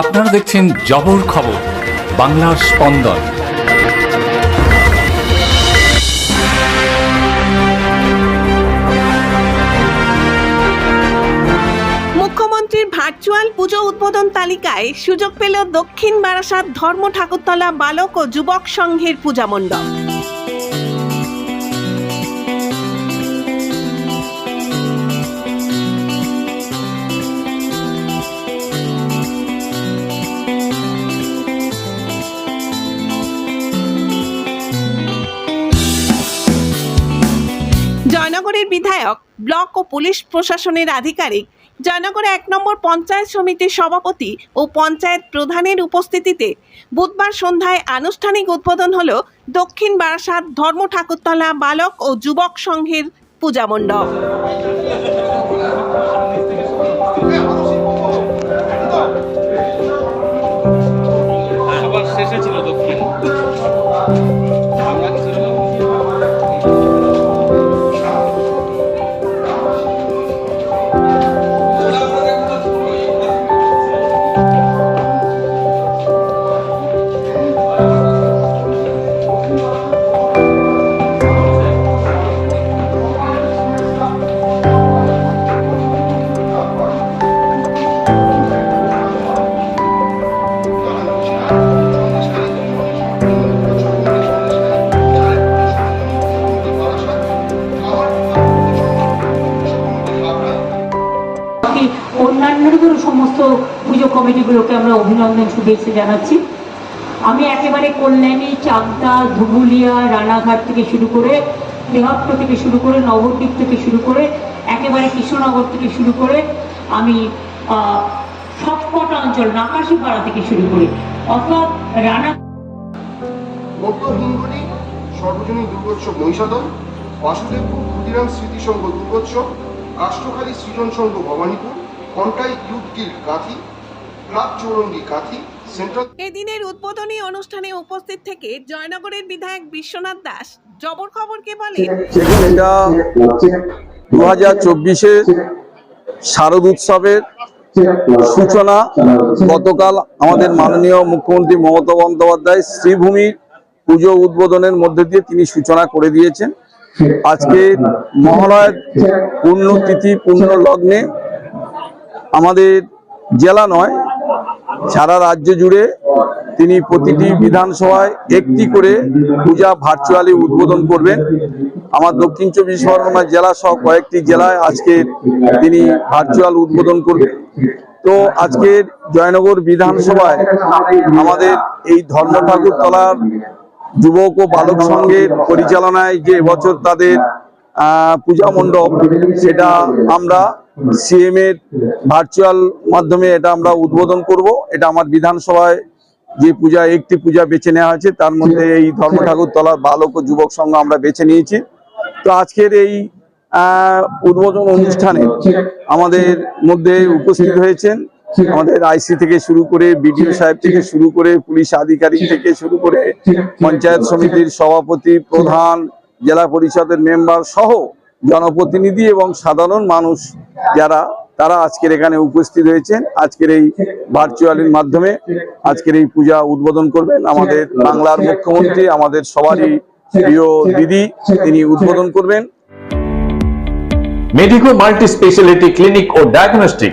আপনারা দেখছেন জবর খবর, বাংলার স্পন্দন। মুখ্যমন্ত্রীর ভার্চুয়াল পুজো উদ্বোধন তালিকায় সুযোগ পেল দক্ষিণ বারাসাত ধর্ম ঠাকুরতলা বালক ও যুবক সংঘের পূজা মণ্ডপ। জয়নগরের বিধায়ক, ব্লক ও পুলিশ প্রশাসনের আধিকারিক, জয়নগরে এক নম্বর পঞ্চায়েত সমিতির সভাপতি ও পঞ্চায়েত প্রধানের উপস্থিতিতে বুধবার সন্ধ্যায় আনুষ্ঠানিক উদ্বোধন হল দক্ষিণ বারাসাত ধর্ম ঠাকুরতলা বালক ও যুবক সংঘের পূজা বাকি অন্যান্য সমস্ত পুজো কমিটিগুলোকে আমরা অভিনন্দন, শুভেচ্ছা জানাচ্ছি। আমি একেবারে কল্যাণী চাকদা ধুবুলিয়া, রানাঘাট থেকে শুরু করে দেহাপ্ত থেকে শুরু করে নবদ্বীপ থেকে শুরু করে একেবারে কৃষ্ণনগর থেকে শুরু করে আমি সবকটা অঞ্চল, নাকাশিপাড়া থেকে শুরু করে। অর্থাৎ রানা সর্বজনীন দুর্গোৎসব মহিষাদল, বাসুদেবপুর ক্ষুদিরাম স্মৃতিসংঘ দুর্গোৎসব কাষ্ঠখালী সৃজন সংঘ Bhabanipur Contai youth guild Kanthi club Chowringhee Kanthi এদিনের উদ্বোধনী অনুষ্ঠানে উপস্থিত থেকে জয়নগরের বিধায়ক বিশ্বনাথ দাস জবর খবরকে বলেন এটা দু হাজার চব্বিশে শারদ উৎসবের সূচনা। গতকাল আমাদের মাননীয় মুখ্যমন্ত্রী মমতা বন্দ্যোপাধ্যায় শ্রীভূমির পুজো উদ্বোধনের মধ্যে দিয়ে তিনি সূচনা করে দিয়েছেন। আজকে মহালয়ের পুণ্যতিথি পুণ্য লগ্নে আমাদের জেলা নয়, সারা রাজ্য জুড়ে তিনি প্রতিটি বিধানসভায় একটি করে পূজা ভার্চুয়ালি উদ্বোধন করবেন। আমার দক্ষিণ চব্বিশ পরগনা জেলা সহ কয়েকটি জেলায় আজকে তিনি ভার্চুয়াল উদ্বোধন করবেন। তো আজকের জয়নগর বিধানসভায় আমাদের এই ধর্ম ঠাকুর তলার যুবক ও বালক সংঘের পরিচালনায় যে এবছর তাদের পূজা মণ্ডপ, সেটা আমরা সিএম এর ভার্চুয়াল মাধ্যমে এটা আমরা উদ্বোধন করব। এটা আমার বিধানসভায় যে পূজা, একটি পূজা বেছে নেওয়া হয়েছে, তার মধ্যে এই ধর্ম ঠাকুর তলার বালক ও যুবক সংঘ আমরা বেছে নিয়েছি। তো আজকের এই উদ্বোধন অনুষ্ঠানে আমাদের মধ্যে উপস্থিত হয়েছেন আমাদের আইসি থেকে শুরু করে বিডিও সাহেব থেকে শুরু করে পুলিশ আধিকারিক থেকে শুরু করে পঞ্চায়েত সমিতির সভাপতি প্রধান জেলা পরিষদের মেম্বার সহ জনপ্রতিনিধি এবং সাধারণ মানুষ যারা তারা আজকের এখানে উপস্থিত হয়েছেন আজকের এই ভার্চুয়ালের মাধ্যমে আজকের এই পূজা উদ্বোধন করবেন আমাদের বাংলার মুখ্যমন্ত্রী আমাদের সবারই প্রিয় দিদি তিনি উদ্বোধন করবেন মেডিকো মাল্টি স্পেশালিটি ক্লিনিক ও ডায়াগনস্টিক